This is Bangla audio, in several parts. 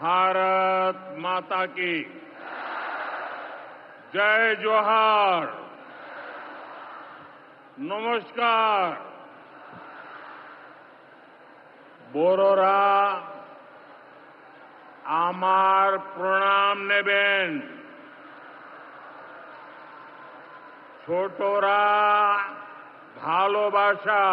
भारत माता की जय जोहार নমস্কার বড়রা আমার প্রণাম নেবেন ছোটরা ভালোবাসা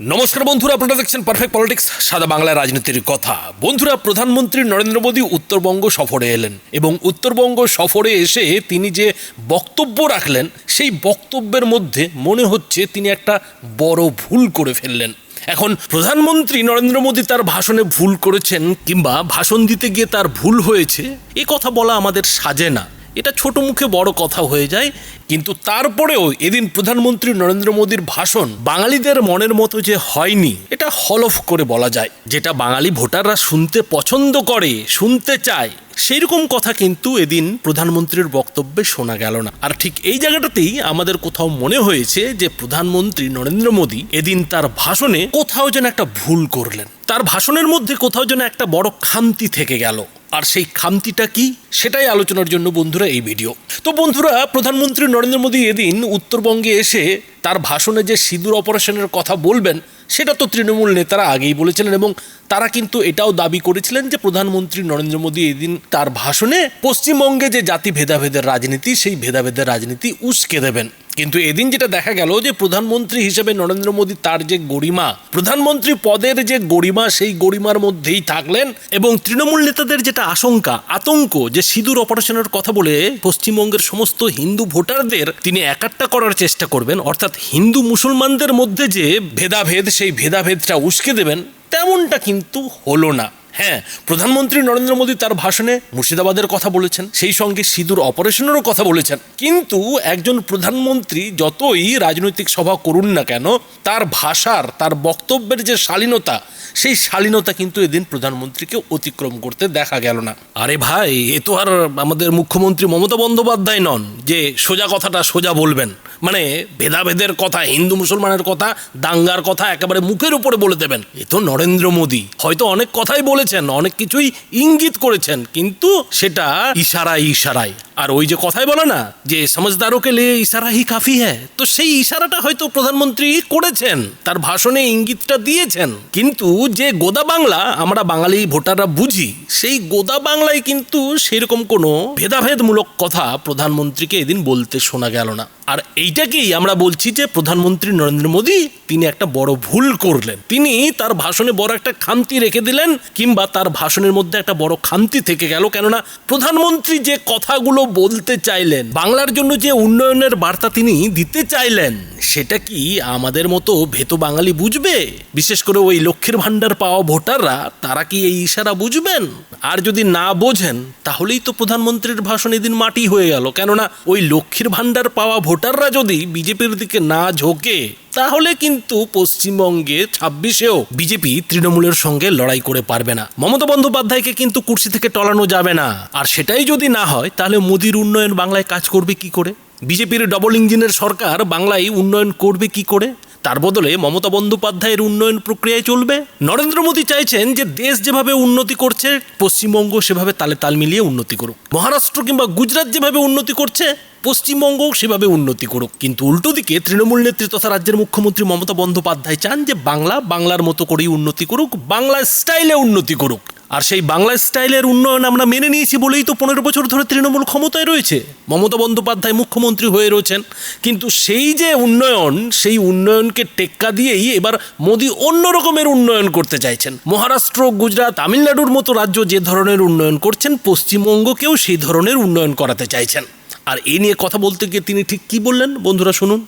নমস্কার বন্ধুরা, আপনারা দেখছেন পারফেক্ট পলিটিক্স সাদা বাংলার রাজনীতির কথা। বন্ধুরা, প্রধানমন্ত্রী নরেন্দ্র মোদী উত্তরবঙ্গ সফরে এলেন এবং উত্তরবঙ্গ সফরে এসে তিনি যে বক্তব্য রাখলেন, সেই বক্তব্যের মধ্যে মনে হচ্ছে তিনি একটা বড় ভুল করে ফেললেন। এখন প্রধানমন্ত্রী নরেন্দ্র মোদী তার ভাষণে ভুল করেছেন কিংবা ভাষণ দিতে গিয়ে তার ভুল হয়েছে, এ কথা বলা আমাদের সাজে না। এটা ছোট মুখে বড় কথা হয়ে যায়, কিন্তু তারপরেও এদিন প্রধানমন্ত্রী নরেন্দ্র মোদীর ভাষণ বাঙালিদের মনের মতো যে হয়নি, এটা হলফ করে বলা যায়। যেটা বাঙালি ভোটাররা শুনতে পছন্দ করে, শুনতে চায় সেই রকম কথা কিন্তু এদিন প্রধানমন্ত্রীর বক্তব্যে শোনা গেল না। আর ঠিক এই জায়গাটাতেই আমাদের কোথাও মনে হয়েছে যে প্রধানমন্ত্রী নরেন্দ্র মোদী এদিন তার ভাষণে কোথাও যেন একটা ভুল করলেন। তার ভাষণের মধ্যে কোথাও যেন একটা বড় খামতি থেকে গেল। আর সেই খামতিটা কি? সেটাই আলোচনার জন্য বন্ধুরা এই ভিডিও। তো বন্ধুরা, প্রধানমন্ত্রী নরেন্দ্র মোদী এদিন উত্তরবঙ্গে এসে তার ভাষণে যে সিঁদুর অপারেশনের কথা বলবেন, সেটা তো তৃণমূল নেতারা আগেই বলেছিলেন এবং তারা কিন্তু এটাও দাবি করেছিলেন যে প্রধানমন্ত্রী নরেন্দ্র মোদী এদিন তার ভাষণে পশ্চিমবঙ্গে যে জাতি ভেদাভেদের রাজনীতি, সেই ভেদাভেদের রাজনীতি উস্কে দেবেন। কিন্তু এদিন যেটা দেখা গেল যে প্রধানমন্ত্রী হিসেবে নরেন্দ্র মোদী তার যে গরিমা, প্রধানমন্ত্রী পদের যে গরিমা, সেই গরিমার মধ্যেই থাকলেন এবং তৃণমূল নেতাদের যেটা আশঙ্কা, আতঙ্ক যে সিঁদুর অপারেশনের কথা বলে পশ্চিমবঙ্গের সমস্ত হিন্দু ভোটারদের তিনি একাট্টা করার চেষ্টা করবেন, অর্থাৎ হিন্দু মুসলমানদের মধ্যে যে ভেদাভেদ, সেই ভেদাভেদটা উস্কে দেবেন, তেমনটা কিন্তু হলো না। হ্যাঁ প্রধানমন্ত্রী নরেন্দ্র মোদী তার ভাষণে মুর্শিদাবাদের কথা বলেছেন, সেই সঙ্গে সিঁদুর অপারেশনেরও কথা বলেছেন। কিন্তু একজন প্রধানমন্ত্রী যতই রাজনৈতিক সভা করুন না কেন, তার ভাষার, তার বক্তব্যের যে শালীনতা, সেই শালীনতা কিন্তু এদিন প্রধানমন্ত্রীকে অতিক্রম করতে দেখা গেল না। আরে ভাই, এ তো আর আমাদের মুখ্যমন্ত্রী মমতা বন্দ্যোপাধ্যায় নন, যে সোজা কথাটা সোজা বলবেন। মানে ভেদাভেদের কথা, হিন্দু মুসলমানের কথা, দাঙ্গার কথা একেবারে মুখের উপরে বলে দেবেন। এ তো নরেন্দ্র মোদী। হয়তো অনেক কথাই বলেছেন, অনেক কিছুই ইঙ্গিত করেছেন, কিন্তু সেটা ইশারায় ইশারায়। আর ওই যে কথাই বলে না, যে সমঝদারোকে লিয়ে ইশারা হি কাফি হ্যাঁ তো সেই ইশারাটা হয়তো প্রধানমন্ত্রী করেছেন, তার ভাষণে ইঙ্গিতটা দিয়েছেন। কিন্তু যে গোদা বাংলা, আমরা বাঙালি ভোটাররা বুঝি, সেই গোদা বাংলায় কিন্তু সেরকম কোনো ভেদাভেদমূলক কথা প্রধানমন্ত্রীকে এদিন বলতে শোনা গেল না। আর এইটাকেই আমরা বলছি যে প্রধানমন্ত্রী নরেন্দ্র মোদী তিনি একটা বড় ভুল করলেন। তিনি তার ভাষণে বড় একটা খামতি রেখে দিলেন, কিংবা তার ভাষণের মধ্যে একটা বড় খামতি থেকে গেল। কেননা প্রধানমন্ত্রী যে কথাগুলো বলতে চাইলেন, বাংলার জন্য যে উন্নয়নের বার্তা তিনি দিতে চাইলেন, সেটা কি আমাদের মতো ভেত বাঙালি বুঝবে? বিশেষ করে ওই লক্ষ্মীর ভাণ্ডার পাওয়া ভোটাররা, তারা কি এই ইশারা বুঝবেন? আর যদি না বোঝেন, তাহলেই তো প্রধানমন্ত্রীর ভাষণ এদিন মাটি হয়ে গেল। কেননা ওই লক্ষ্মীর ভাণ্ডার পাওয়া ভোটাররা যদি বিজেপির দিকে না ঝোঁকে তাহলে কিন্তু পশ্চিমবঙ্গে ছাব্বিশেও বিজেপি তৃণমূলের সঙ্গে লড়াই করে পারবে না। মমতা বন্দ্যোপাধ্যায়কে কিন্তু কুর্সি থেকে টলানো যাবে না। আর সেটাই যদি না হয়, তাহলে মোদির উন্নয়ন বাংলায় কাজ করবে কি করে? বিজেপির ডবল ইঞ্জিনের সরকার বাংলায় উন্নয়ন করবে কি করে? তার বদলে মমতা বন্দ্যোপাধ্যায়ের উন্নয়ন প্রক্রিয়ায় চলবে। নরেন্দ্র মোদী চাইছেন যে দেশ যেভাবে উন্নতি করছে, পশ্চিমবঙ্গ সেভাবে তালে তাল মিলিয়ে উন্নতি করুক। মহারাষ্ট্র কিংবা গুজরাট যেভাবে উন্নতি করছে পশ্চিমবঙ্গও সেভাবে উন্নতি করুক। কিন্তু উল্টো দিকে তৃণমূল নেত্রী তথা রাজ্যের মুখ্যমন্ত্রী মমতা বন্দ্যোপাধ্যায় চান যে বাংলা বাংলার মতো করেই উন্নতি করুক বাংলা স্টাইলে উন্নতি করুক। আর সেই বাংলা স্টাইলের উন্নয়ন আমরা মেনে নিয়েছি বলেই তো পনেরো বছর ধরে তৃণমূল ক্ষমতায় রয়েছে মমতা বন্দ্যোপাধ্যায় মুখ্যমন্ত্রী হয়ে রয়েছেন কিন্তু সেই যে উন্নয়ন সেই উন্নয়নকে টেক্কা দিয়েই এবার মোদী অন্য রকমের উন্নয়ন করতে চাইছেন মহারাষ্ট্র গুজরাট তামিলনাড়ুর মতো রাজ্য যে ধরনের উন্নয়ন করছেন পশ্চিমবঙ্গকেও সেই ধরনের উন্নয়ন করাতে চাইছেন আর এই নিয়ে কথা বলতে গিয়ে তিনি ঠিক কি বললেন বন্ধুরা শুনুন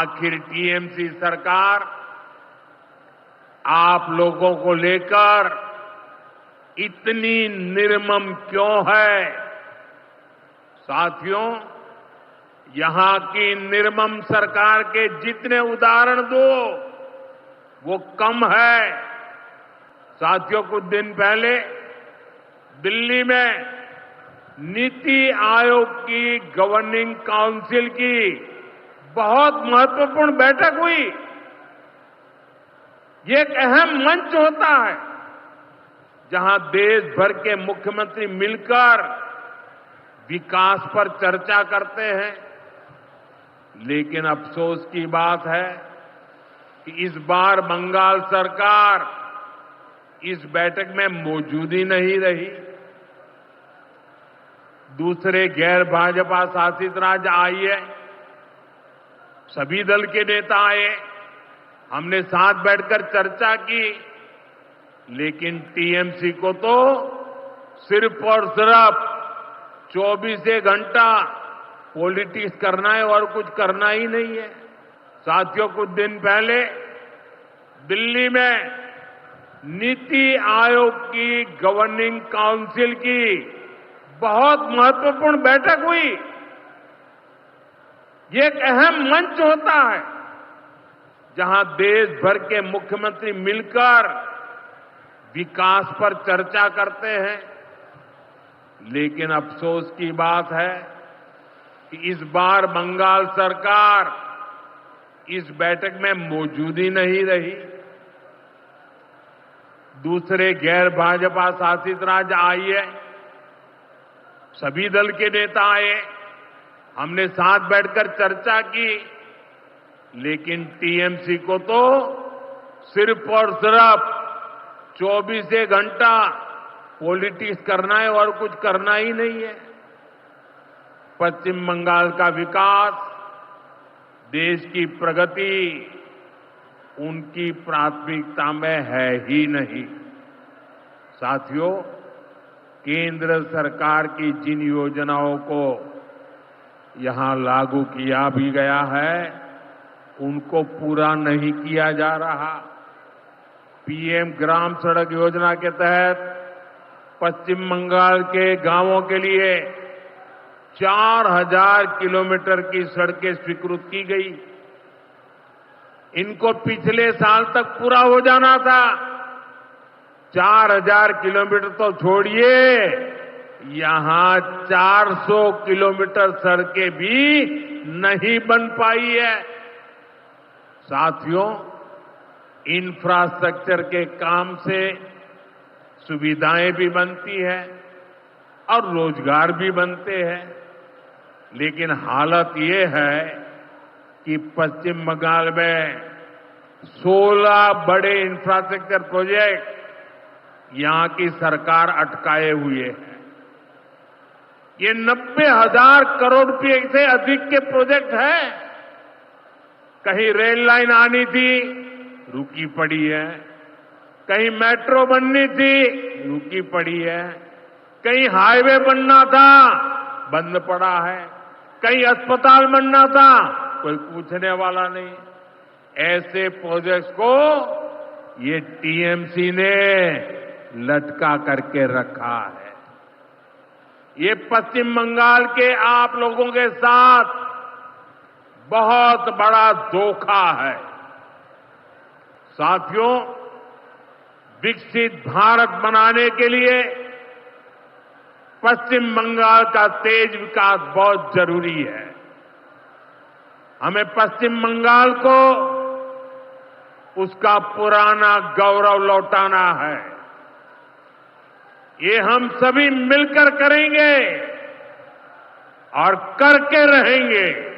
आखिर टीएमसी सरकार आप लोगों को लेकर इतनी निर्मम क्यों है? साथियों, यहाँ की निर्मम सरकार के जितने उदाहरण दो, वो कम है। साथियों, कुछ दिन पहले दिल्ली में नीति आयोग की गवर्निंग काउंसिल की बहुत महत्वपूर्ण बैठक हुई। ये एक अहम मंच होता है। जहाँ देश भर के मुख्यमंत्री मिलकर विकास पर चर्चा करते हैं। लेकिन अफसोस की बात है कि इस बार बंगाल सरकार इस बैठक में मौजूद ही नहीं रही। दूसरे गैर भाजपा शासित राज्य आइए, सभी दल के नेता आए, हमने साथ बैठकर चर्चा की। लेकिन टीएमसी को तो सिर्फ़ और सिर्फ़ 24 घंटा पॉलिटिक्स करना है और कुछ करना ही नहीं है। साथियों, कुछ दिन पहले दिल्ली में नीति आयोग की गवर्निंग काउंसिल की बहुत महत्वपूर्ण बैठक हुई। ये एक अहम मंच होता है जहाँ देश भर के मुख्यमंत्री मिलकर विकास पर चर्चा करते हैं। लेकिन अफसोस की बात है कि इस बार बंगाल सरकार इस बैठक में मौजूद ही नहीं रही। दूसरे गैर भाजपा शासित राज्य आए सभी दल के नेता आए, हमने साथ बैठकर चर्चा की, लेकिन टीएमसी को तो सिर्फ़ और सिर्फ़ 24 घंटा पॉलिटिक्स करना है और कुछ करना ही नहीं है। पश्चिम बंगाल का विकास, देश की प्रगति, उनकी प्राथमिकता में है ही नहीं। साथियों, केंद्र सरकार की जिन योजनाओं को यहाँ लागू किया भी गया है, उनको पूरा नहीं किया जा रहा। पीएम ग्राम सड़क योजना के तहत पश्चिम बंगाल के गाँवों के लिए चार हज़ार किलोमीटर की सड़कें स्वीकृत की गई। इनको पिछले साल तक पूरा हो जाना था। चार हज़ार किलोमीटर तो छोड़िए, यहाँ 400 किलोमीटर सड़कें भी नहीं बन पाई है। साथियों इंफ्रास्ट्रक्चर के काम से सुविधाएँ भी बनती है और रोज़गार भी बनते हैं। लेकिन हालत ये है कि पश्चिम बंगाल में 16 बड़े इंफ्रास्ट्रक्चर प्रोजेक्ट यहाँ की सरकार अटकाए हुए है। ये नब्बे हज़ार करोड़ रुपये से अधिक के प्रोजेक्ट हैं। कहीं रेल लाइन आनी थी रुकी पड़ी है। कहीं मेट्रो बननी थी, रुकी पड़ी है। कहीं हाईवे बनना था, बंद पड़ा है। कहीं अस्पताल बनना था, कोई पूछने वाला नहीं। ऐसे प्रोजेक्ट्स को ये टीएमसी ने लटका करके रखा है। ये पश्चिम बंगाल के आप लोगों के साथ बहुत बड़ा धोखा है। साथियों, विकसित भारत बनाने के लिए पश्चिम बंगाल का तेज विकास बहुत ज़रूरी है। हमें पश्चिम बंगाल को उसका पुराना गौरव लौटाना है। ये हम सभी मिलकर करेंगे और करके रहेंगे।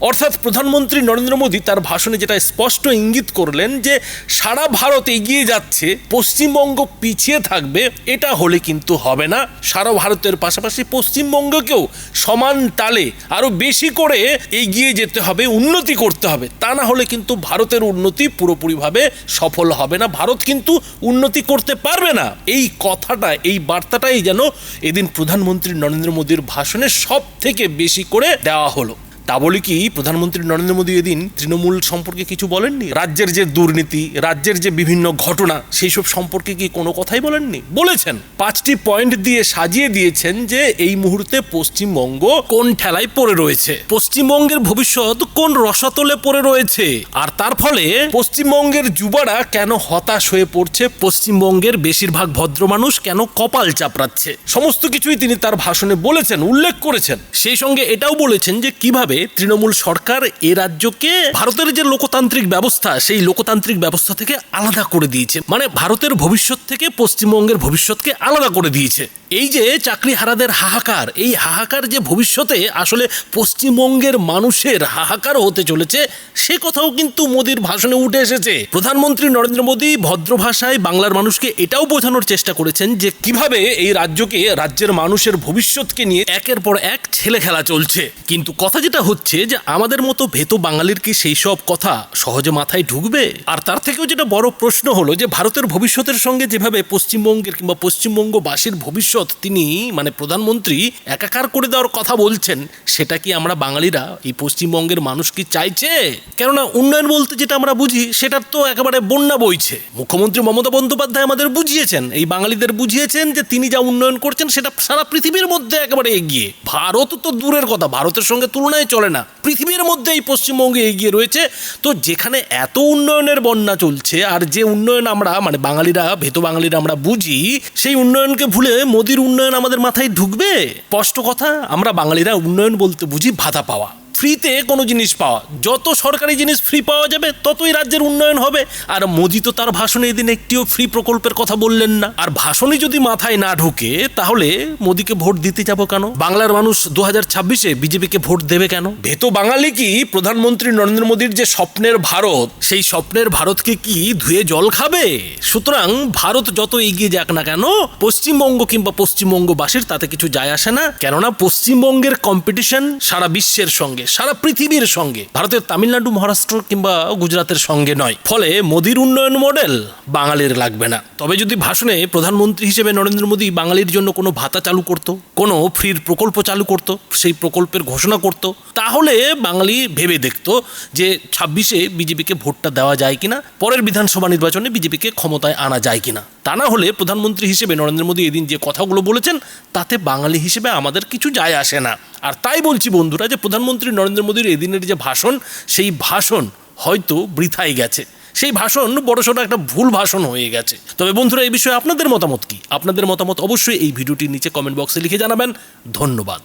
অর্থাৎ প্রধানমন্ত্রী নরেন্দ্র মোদী তার ভাষণে যেটা স্পষ্ট ইঙ্গিত করলেন যে সারা ভারত এগিয়ে যাচ্ছে, পশ্চিমবঙ্গ পিছিয়ে থাকবে, এটা হলে কিন্তু হবে না। সারা ভারতের পাশাপাশি পশ্চিমবঙ্গকেও সমান তালে আরও বেশি করে এগিয়ে যেতে হবে, উন্নতি করতে হবে। তা না হলে কিন্তু ভারতের উন্নতি পুরোপুরিভাবে সফল হবে না। ভারত কিন্তু উন্নতি করতে পারবে না। এই কথাটা, এই বার্তাটাই যেন এদিন প্রধানমন্ত্রী নরেন্দ্র মোদীর ভাষণে সব থেকে বেশি করে দেওয়া হলো। তা বলে কি প্রধানমন্ত্রী নরেন্দ্র মোদী এদিন তৃণমূল সম্পর্কে কিছু বলেননি? রাজ্যের যে দুর্নীতি, রাজ্যের যে বিভিন্ন ঘটনা, সেই সব সম্পর্কে কি কোনো কথাই বলেননি? বলেছেন। পাঁচটি পয়েন্ট দিয়ে সাজিয়ে দিয়েছেন যে এই মুহূর্তে পশ্চিমবঙ্গ কোন ঠেলায় পড়ে রয়েছে। পশ্চিমবঙ্গের ভবিষ্যৎ কোন রসাতলে পড়ে রয়েছে। আর তার ফলে পশ্চিমবঙ্গের যুবারা কেন হতাশ হয়ে পড়ছে? পশ্চিমবঙ্গের বেশিরভাগ ভদ্র মানুষ কেন কপাল চাপড়াচ্ছে? সমস্ত কিছুই তিনি তার ভাষণে বলেছেন, উল্লেখ করেছেন। সেই সঙ্গে এটাও বলেছেন যে কীভাবে তৃণমূল সরকার এ রাজ্যকে ভারতের যে লোকতান্ত্রিক ব্যবস্থা, সেই লোকতান্ত্রিক ব্যবস্থা থেকে আলাদা করে দিয়েছে। মানে ভারতের ভবিষ্যৎ থেকে পশ্চিমবঙ্গের ভবিষ্যৎকে আলাদা করে দিয়েছে। এই যে চাকরি হারাদের হাহাকার, এই হাহাকার যে ভবিষ্যতে আসলে পশ্চিমবঙ্গের মানুষের হাহাকার হতে চলেছে, সে কথাও কিন্তু মোদির ভাষণে উঠে এসেছে। প্রধানমন্ত্রী নরেন্দ্র মোদী ভদ্র ভাষায় বাংলার মানুষকে এটাও বোঝানোর চেষ্টা করেছেন যে কীভাবে এই রাজ্যকে, রাজ্যের মানুষের ভবিষ্যৎকে নিয়ে একের পর এক ছেলে খেলা চলছে। কিন্তু কথা যেটা হচ্ছে যে আমাদের মতো ভেতো বাঙালির কি সেই সব কথা সহজে মাথায় ঢুকবে? আর তার থেকেও যেটা বড় প্রশ্ন হলো যে ভারতের ভবিষ্যতের সঙ্গে যেভাবে পশ্চিমবঙ্গের কিংবা পশ্চিমবঙ্গবাসীর ভবিষ্যৎ তিনি মানে প্রধানমন্ত্রী, একাকার করে দেওয়ার কথা বলছেন, সেটা কি আমরা বাঙালিরা এই পশ্চিমবঙ্গের মানুষ কি চাইছে? কেননা উন্নয়ন বলতে যেটা আমরা বুঝি, সেটার তো একেবারে বন্যা বইছে। মুখ্যমন্ত্রী মমতা বন্দ্যোপাধ্যায় আমাদের বুঝিয়েছেন, এই বাঙালিদের বুঝিয়েছেন যে তিনি যা উন্নয়ন করছেন, সেটা সারা পৃথিবীর মধ্যে একেবারে এগিয়ে। ভারত তো দূরের কথা, ভারতের সঙ্গে তুলনায় চলে না। পৃথিবীর মধ্যে এই পশ্চিমবঙ্গে এগিয়ে রয়েছে। তো যেখানে এত উন্নয়নের বন্যা চলছে, আর যে উন্নয়ন আমরা মানে বাঙালিরা, ভেত বাঙালিরা আমরা বুঝি, সেই উন্নয়নকে ভুলে মোদির উন্নয়ন আমাদের মাথায় ঢুকবে? স্পষ্ট কথা, আমরা বাঙালিরা উন্নয়ন বলতে বুঝি ভাতা পাওয়া। ফ্রিতে কোনো জিনিস পাওয়া। যত সরকারি জিনিস ফ্রি পাওয়া যাবে, ততই রাজ্যের উন্নয়ন হবে। আর মোদি তো তার ভাষণে এদিন একটিও ফ্রি প্রকল্পের কথা বললেন না। আর ভাষণে যদি মাথায় না ঢুকে, তাহলে মোদিকে ভোট দিতে যাব কেন? বাংলার মানুষ দু হাজার ছাব্বিশে বিজেপিকে ভোট দেবে কেন? ভেতো বাঙালি কি প্রধানমন্ত্রী নরেন্দ্র মোদীর যে স্বপ্নের ভারত, সেই স্বপ্নের ভারতকে কি ধুয়ে জল খাবে? সুতরাং ভারত যত এগিয়ে যাক না কেন, পশ্চিমবঙ্গ কিংবা পশ্চিমবঙ্গবাসীর তাতে কিছু যায় আসে না। কেননা পশ্চিমবঙ্গের কম্পিটিশন সারা বিশ্বের সঙ্গে। সারা পৃথিবীর সঙ্গে, ভারতের তামিলনাড়ু, মহারাষ্ট্র কিংবা গুজরাতের সঙ্গে নয়। ফলে মোদির উন্নয়ন মডেল বাঙালির লাগবে না। তবে যদি ভাষণে প্রধানমন্ত্রী হিসেবে নরেন্দ্র মোদী বাঙালির জন্য কোনো ভাতা চালু করত, কোনো ফ্রির প্রকল্প চালু করত, সেই প্রকল্পের ঘোষণা করত, তাহলে বাঙালি ভেবে দেখত যে ছাব্বিশে বিজেপিকে ভোটটা দেওয়া যায় কিনা, পরের বিধানসভা নির্বাচনে বিজেপিকে ক্ষমতায় আনা যায় কিনা। তা না হলে প্রধানমন্ত্রী হিসেবে নরেন্দ্র মোদী এদিন যে কথাগুলো বলেছেন, তাতে বাঙালি হিসেবে আমাদের কিছু যায় আসে না। আর তাই বলছি বন্ধুরা যে প্রধানমন্ত্রী নরেন্দ্র মোদীর এদিনের যে ভাষণ, সেই ভাষণ হয়তো বৃথাই গেছে। সেই ভাষণ বড়সড় একটা ভুল ভাষণ হয়ে গেছে। তবে বন্ধুরা, এই বিষয়ে আপনাদের মতামত কি? আপনাদের মতামত অবশ্যই এই ভিডিওটির নিচে কমেন্ট বক্সে লিখে জানাবেন। ধন্যবাদ।